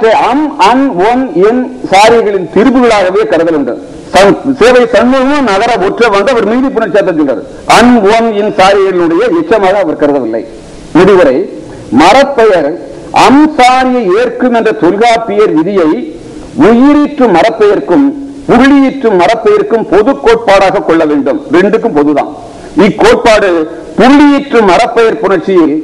அவற்றை அம் an one என் சாரிகளின் திருப்புகளாகவே கருதல் உண்டு. சேவை சண்முகமும் நகர ஒற்ற வந்து அவர் மீதி புணர்ச்சியாத்த சொல்றார். அன் ஒன் என் சாரிகளுடைய எச்சமாக அவர் கருதவில்லை. முடிவுரை மரப்பெயர் அம் சாரியை ஏற்கும் என்ற தொல்காப்பியர் விதியை உயிரிற்று மரப்பெயர்க்கும் புள்ளியிற்று மரப்பெயர்க்கும் பொது கோட்பாடாக கொள்ள வேண்டும். ரெண்டுக்கும் பொதுதான். இக்கோட்பாடு புள்ளியிற்று மரப்பெயர் புணர்ச்சியில்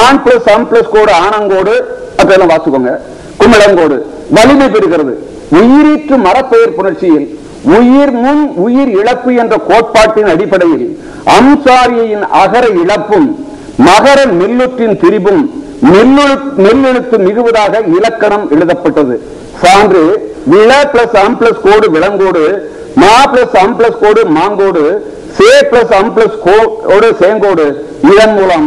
ஆண் பிளஸ் அம் பிளஸ் கோடு ஆனங்கோடு அதெல்லாம் வாசிக்கோங்க. குமிழங்கோடு வலிமை பெறுகிறது. உயிரீற்று மரப்பெயர் புணர்ச்சியில் உயிர் முன் உயிர் இழப்பு என்ற கோட்பாட்டின் அடிப்படையில் அம்சாரியின் அகர இழப்பும் மகர நெல்லுற்றின் திரிபும் மெல்லெழுத்து மிகுவதாக இலக்கணம் எழுதப்பட்டது. சான்று விள பிளஸ் அம் பிளஸ் கோடு விலங்கோடு மா பிளஸ் அம் பிளஸ் கோடு மாங்கோடு சே பிளஸ் அம் பிளஸ் கோடு சேங்கோடு இதன் மூலம்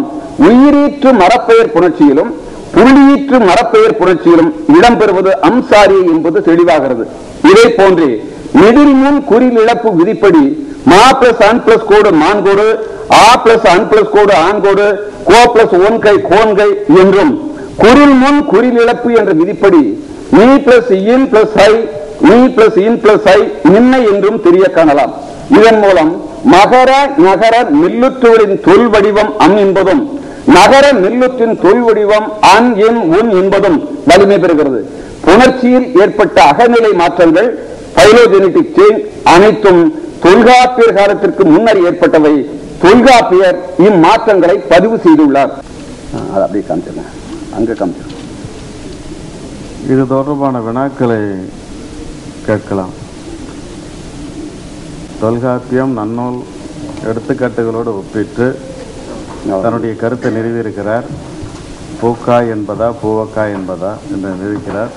உயிரீற்று மரப்பெயர் புணர்ச்சியிலும் புள்ளியீற்று மரப்பெயர் புரட்சியிலும் இடம்பெறுவது அம்சாரி என்பது தெளிவாகிறது. இதை போன்றே எதிர்முன் குறில் இழப்பு விதிப்படி மா பிளஸ் அன் பிளஸ் கோடு மான்கோடு ஆ பிளஸ் அன் பிளஸ் கோடு ஆண்கோடு கோ பிளஸ் ஒன்கை கோன்கை என்றும் குறில் முன் குறில் இழப்பு என்ற விதிப்படி நீ பிளஸ் இன் பிளஸ் ஐ நீ பிளஸ் இன் பிளஸ் ஐ நின்ன என்றும் தெரிய காணலாம். இதன் மூலம் மகர நகர நெல்லுற்றுகளின் தொல் வடிவம் அம் என்பதும் நகர நெல்லுற்றின் தொய்வடிவம் அன் உன் என்பதும் வலிமை பெறுகிறது. புணர்ச்சியில் ஏற்பட்ட அகநிலை மாற்றங்கள் பைலோஜெனடிக் சேஞ்ச் அனைத்தும் தொல்காப்பியர் காலத்திற்கு முன்னர் ஏற்பட்டவை. தொல்காப்பியர் இம்மாற்றங்களை பதிவு செய்துள்ளார். அதை அப்படியே காமிச்சிருங்க. அங்க காமிச்சிருங்க. இது தொடர்பான வினாக்களை கேட்கலாம். தொல்காப்பியம் நன்னூல் எடுத்துக்காட்டுகளோடு ஒப்பிட்டு தன்னுடைய கருத்தை நிறுவியிருக்கிறார் பூக்காய் என்பதா பூவக்காய் என்பதா என்று நிரூபிக்கிறார்.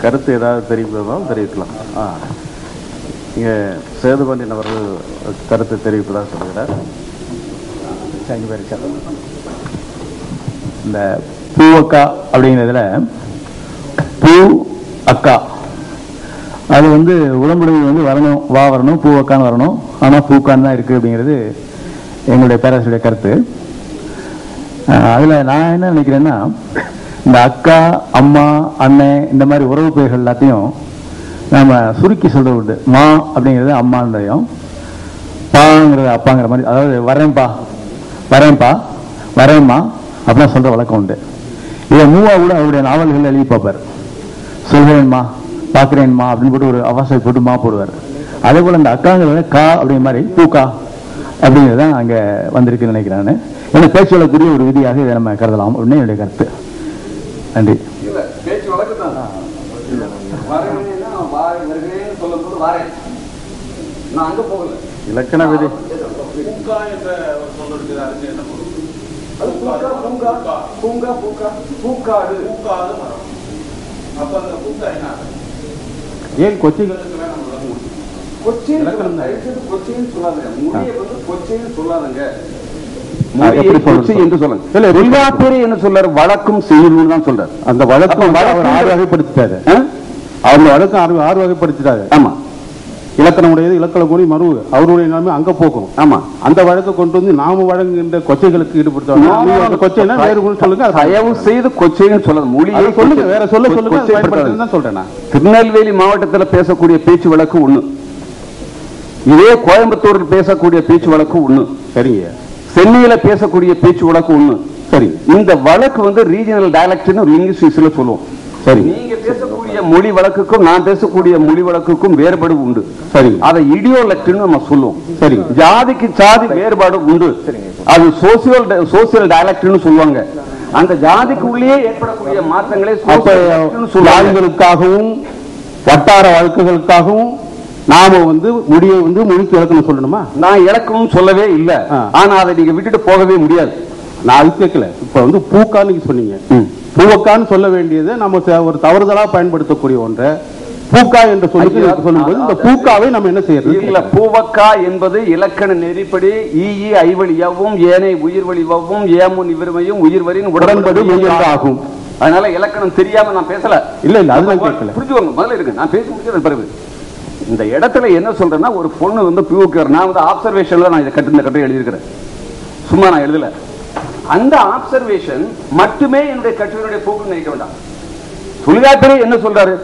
கருத்து ஏதாவது தெரிவிப்பதால் தெரிவிக்கலாம். ஆ. இங்கே சேதுபண்டியன் அவர்கள் கருத்து தெரிவிப்பதாக சொல்கிறார். அஞ்சு பேர். இந்த பூவக்கா அப்படிங்கிறதுல பூ அக்கா. அது வந்து உடம்புடைய வந்து வரணும் வா வரணும் பூவக்கான்னு வரணும். ஆனால் பூக்கான்னு தான் இருக்குது அப்படிங்கிறது எங்களுடைய பேரரசுடைய கருத்து. அதில் நான் என்ன நினைக்கிறேன்னா இந்த அக்கா அம்மா அண்ணன் இந்த மாதிரி உறவு பெயர்கள் எல்லாத்தையும் நம்ம சுருக்கி சொல்கிறது உண்டு. மா அப்படிங்கிறது அம்மான்றதையும் பாங்கிறது அப்பாங்கிற மாதிரி அதாவது வரேன்ப்பா வரேன்ப்பா வரேன்மா அப்படிலாம் சொல்கிற வழக்கம் உண்டு. இதை மூவா கூட அவருடைய நாவல்கள் எழுதி பார்ப்பார். சொல்கிறேன்மா பார்க்குறேன்மா அப்படின்னு போட்டு ஒரு அவசர போட்டு மா போடுவார். அதே போல் இந்த அக்காங்கிறத கா அப்படிங்கிற மாதிரி பூக்கா அப்படிங்கிறது தான் அங்கே வந்திருக்குன்னு நினைக்கிறேன் நான். ஏன்னா பேச்சு வழக்குரிய ஒரு விதியாக இதை நம்ம கருதலாம். அப்படின்னு என்னுடைய கருத்து. நன்றி. பேச்சு வழக்கு தான் சொல்லும் போது வாரேன். நான் அங்க போகல. இலக்கண விதி. அது பூங்கா பூங்கா பூங்கா. பூங்கா பூக்காடு. ஏன் கொச்சிகள்? வழக்கும் செய்யணும்னு தான் சொல்றாரு. அந்த வழக்கம் அப்ப வந்து அவர் வழக்கு- ஆறு வகைப்படுத்திட்டாரு ஆ? அவங்க வழக்கம் ஆறு ஆறு வகைப்படுத்திட்டாரு ஆமா. இலக்கணம் உடையது இலக்கண கூறி மருவு அவருடைய நிலைமை அங்க போகும். ஆமா. அந்த வழக்கை கொண்டு வந்து நாம வழங்குகின்ற கொச்சைகளுக்கு அந்த கொச்சைனா வேறு கூட சொல்லுங்க. தயவு செய்து கொச்சைன்னு சொல்லாது மொழியை சொல்லுங்க. வேற சொல்ல சொல்லுங்க. சொல்றேன் திருநெல்வேலி மாவட்டத்தில் பேசக்கூடிய பேச்சு வழக்கு ஒண்ணு. இதே கோயம்புத்தூரில் பேசக்கூடிய பேச்சு வழக்கு ஒண்ணு. சரிங்க. சென்னையில பேசக்கூடிய பேச்சு வழக்கு ஒண்ணு. சரி. இந்த வழக்கு வந்து ரீஜனல் டயலக்ட்னு லிங்குவிஸ்ட்ல சொல்லுவோம். சரி. நீங்க பேசக்கூடிய மொழி வழக்குக்கும் நான் பேசக்கூடிய மொழி வழக்குக்கும் வேறுபாடு உண்டு. சரி. அதை இடியோலெக்ட்னு நம்ம சொல்லுவோம். சரி. ஜாதிக்கு ஜாதி வேறுபாடு உண்டு. அது சோசியல் சோசியல் டயலக்ட்னு சொல்லுவாங்க. அந்த ஜாதிக்கு உள்ளே ஏற்படக்கூடிய மாற்றங்களே. ஜாதிகளுக்காகவும் வட்டார வழக்குகளுக்காகவும் நாம வந்து முடியை வந்து மொழிக்கு இலக்கணம் சொல்லணுமா? நான் இலக்கணம் சொல்லவே இல்ல. ஆனா அதை நீங்க விட்டுட்டு போகவே முடியாது. நான் அது கேட்கல இப்ப வந்து பூக்கான்னு நீங்க சொன்னீங்க. பூவக்கான்னு சொல்ல வேண்டியது நம்ம ஒரு தவறுதலா பயன்படுத்தக்கூடிய ஒன்றை. பூக்கா என்று சொல்லி சொல்லும்போது இந்த பூக்காவை நம்ம என்ன செய்யறது? இல்ல பூவக்கா என்பது இலக்கண நெறிப்படி ஈயி ஐவழியவும் ஏனை உயிர் வழிவவும் ஏமுன் இவருமையும் உயிர்வரின் உடன்படு ஆகும். அதனால இலக்கணம் தெரியாம நான் பேசல. இல்ல இல்ல. அது நான் கேட்கல புரிஞ்சுக்கோங்க. முதல்ல இருக்கு நான் பேசி முடிச்சது பிறகு. இந்த இடத்துல என்ன சொல்றேன்னா ஒரு பொண்ணு வந்து பியூக்கர் நான் வந்து ஆப்சர்வேஷன்ல நான் இதை கட்டு இந்த கட்டுரை எழுதியிருக்கிறேன். சும்மா நான் எழுதல. அந்த ஆப்சர்வேஷன் மட்டுமே என்னுடைய கட்டுரையுடைய போக்கு நினைக்க வேண்டாம். தொல்காப்பியர் என்ன சொல்றாரு?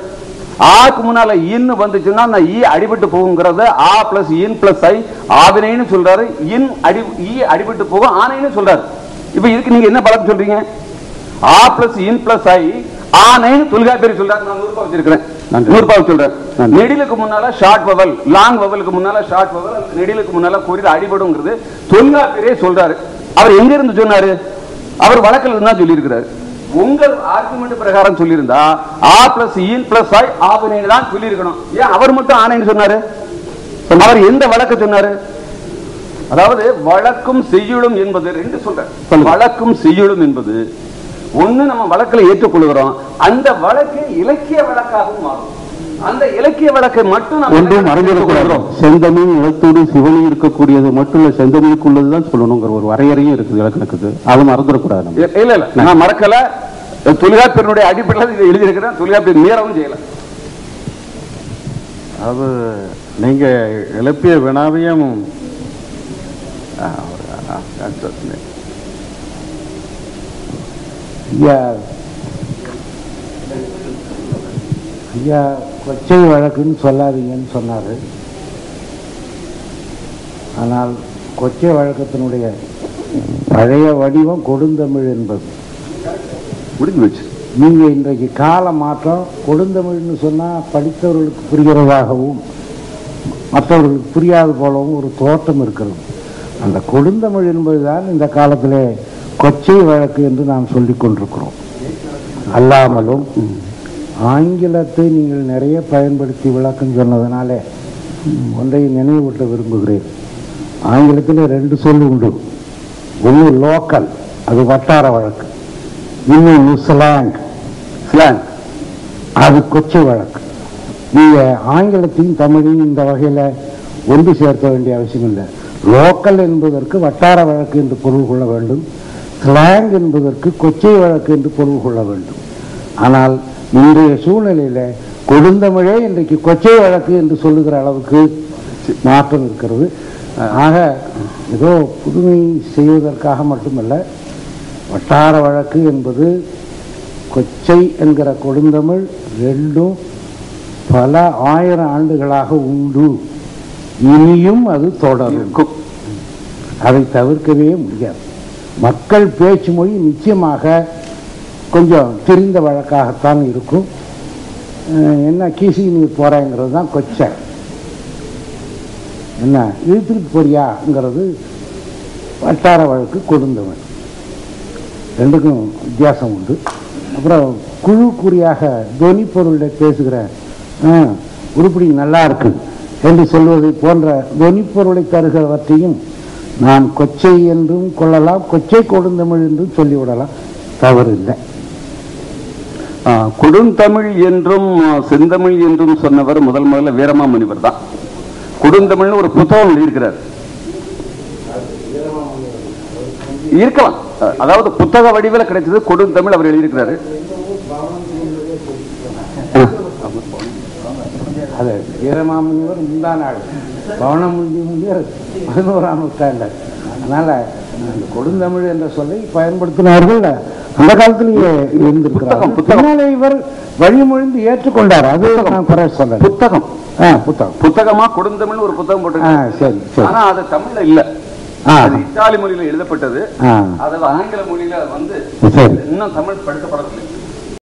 ஆக்கு முன்னால இன் வந்துச்சுன்னா நான் இ அடிபட்டு போகுங்கிறத ஆ பிளஸ் இன் பிளஸ் ஐ ஆவினைன்னு சொல்றாரு. இன் அடி இ அடிபட்டு போகும் ஆனைன்னு சொல்றாரு. இப்ப இதுக்கு நீங்க என்ன பலன் சொல்றீங்க? ஆ பிளஸ் இன் பிளஸ் ஐ ஆனைன்னு தொல்காப்பியர் சொல்றாரு நான் நூறுபா வச்சிருக்கிறேன் நன்றி. நூறுபா சொல்றேன். நன்றி. நெடிலுக்கு முன்னால ஷார்ட் வவல் லாங் வவலுக்கு முன்னால ஷார்ட் வவல் நெடிலுக்கு முன்னால குறியில் அடிபடுங்கிறது தொல்காப்பியரே சொல்றாரு. அவர் எங்க இருந்து சொன்னாரு? அவர் வழக்கில் இருந்தா சொல்லியிருக்கிறாரு. உங்கள் ஆர்குமெண்ட் பிரகாரம் சொல்லியிருந்தா ஆ பிளஸ் இன் பிளஸ் ஐ ஆவினை தான் சொல்லியிருக்கணும். ஏன் அவர் மட்டும் ஆணைன்னு சொன்னாரு? அவர் எந்த வழக்கு சொன்னாரு? அதாவது வழக்கும் செய்யுளும் என்பது ரெண்டு சொல்றேன். வழக்கும் செய்யுளும் என்பது ஒண்ணு நம்ம வழக்கில் ஏற்றுக்கொள்கிறோம் அந்த வழக்கு இலக்கிய வழக்காகவும் மாறும் அந்த இலக்கிய வழக்கை மட்டும் நம்ம ஒன்றும் மறந்துடக்கூடாது செந்தமிழ் நிலத்தோடு சிவனி இருக்கக்கூடியது மட்டும் இல்ல செந்தமிழுக்குள்ளதுதான் சொல்லணுங்கிற ஒரு வரையறையும் இருக்குது இலக்கணத்துக்கு அது மறந்துடக்கூடாது இல்ல இல்ல நான் மறக்கல தொல்காப்பியனுடைய அடிப்படையில் இதை எழுதியிருக்கிறேன் தொல்காப்பியர் மீறவும் செய்யல அது நீங்க எழுப்பிய வினாவையும். ஐயா ஐயா கொச்சை வழக்குன்னு சொல்லாதீங்கன்னு சொன்னார். ஆனால் கொச்சை வழக்கத்தினுடைய பழைய வடிவம் கொடுந்தமிழ் என்பது. முடிஞ்சு வச்சு நீங்க இன்றைக்கு கால மாற்றம் கொடுந்தமிழ்னு சொன்னா படித்தவர்களுக்கு புரிகிறதாகவும் மற்றவர்களுக்கு புரியாது போலவும் ஒரு தோற்றம் இருக்கிறது. அந்த கொடுந்தமிழ் என்பதுதான் இந்த காலத்திலே கொச்சை வழக்கு என்று நாம் சொல்லிக் கொண்டிருக்கிறோம். அல்லாமலும் ஆங்கிலத்தை நீங்கள் நிறைய பயன்படுத்தி விளக்கம் சொன்னதுனால ஒன்றை நினைவூட்ட விரும்புகிறேன். ஆங்கிலத்தில் ரெண்டு சொல் உண்டு. ஒன்று லோக்கல் அது வட்டார வழக்கு. இன்னொன்று ஸ்லாங் ஸ்லாங் அது கொச்சை வழக்கு. நீங்கள் ஆங்கிலத்தையும் தமிழையும் இந்த வகையில் ஒன்று சேர்க்க வேண்டிய அவசியம் இல்லை. லோக்கல் என்பதற்கு வட்டார வழக்கு என்று பொருள் கொள்ள வேண்டும். ஸ்லாங் என்பதற்கு கொச்சை வழக்கு என்று பொருள் கொள்ள வேண்டும். ஆனால் இன்றைய சூழ்நிலையில கொடுந்தமிழே இன்றைக்கு கொச்சை வழக்கு என்று சொல்லுகிற அளவுக்கு மாற்றம் இருக்கிறது. ஆக ஏதோ புதுமை செய்வதற்காக மட்டுமல்ல வட்டார வழக்கு என்பது கொச்சை என்கிற கொடுந்தமிழ் ரெண்டும் பல ஆயிரம் ஆண்டுகளாக உண்டு. இனியும் அது தொடரும். அதை தவிர்க்கவே முடியாது. மக்கள் பேச்சு மொழி நிச்சயமாக கொஞ்சம் தெரிந்த வழக்காகத்தான் இருக்கும். என்ன கீசி நீர் போகிறேங்கிறது தான் கொச்சை. என்ன இழுத்துட்டு போறியாங்கிறது வட்டார வழக்கு கொடுந்தவன். ரெண்டுக்கும் வித்தியாசம் உண்டு. அப்புறம் குழு குறியாக துவனி பொருளில் பேசுகிற உருப்படி நல்லா இருக்கு என்று சொல்வதை போன்ற துவனி பொருளை தருகிறவற்றையும் நான் கொச்சை என்றும் கொள்ளலாம் கொச்சை கொடுந்தமிழ் என்றும் சொல்லிவிடலாம். தவறில்லை. கொடுந்தமிழ் என்றும் செந்தமிழ் என்றும் சொன்னவர் முதல் முதல்ல வீரமாமுனிவர் தான். கொடுந்தமிழ்னு ஒரு புத்தகம் எழுதியிருக்கிறார். இருக்கலாம். அதாவது புத்தக வடிவில் கிடைச்சது கொடுந்தமிழ் அவர் எழுதியிருக்கிறாரு. அது வீரமாமுனிவர் முந்தான ஆள் பவனமுந்தி முனிவர் பதினோராம் நூற்றாண்டர் அதனால அந்த கொடுந்தமிழ் என்ற சொல்லை பயன்படுத்தினார்கள் அந்த காலத்திலேயே இருந்திருக்கிறார்கள். புத்தகம், இவர் வழிமொழிந்து ஏற்றுக்கொண்டார். அது நான் குறை சொல்றேன் புத்தகம். புத்தகம். புத்தகமா கொடுந்தமிழ் ஒரு புத்தகம் போட்டு சரி சரி. ஆனா அது தமிழ்ல இல்ல. இத்தாலி மொழியில எழுதப்பட்டது. அது ஆங்கில மொழியில வந்து இன்னும் தமிழ் படுத்தப்படவில்லை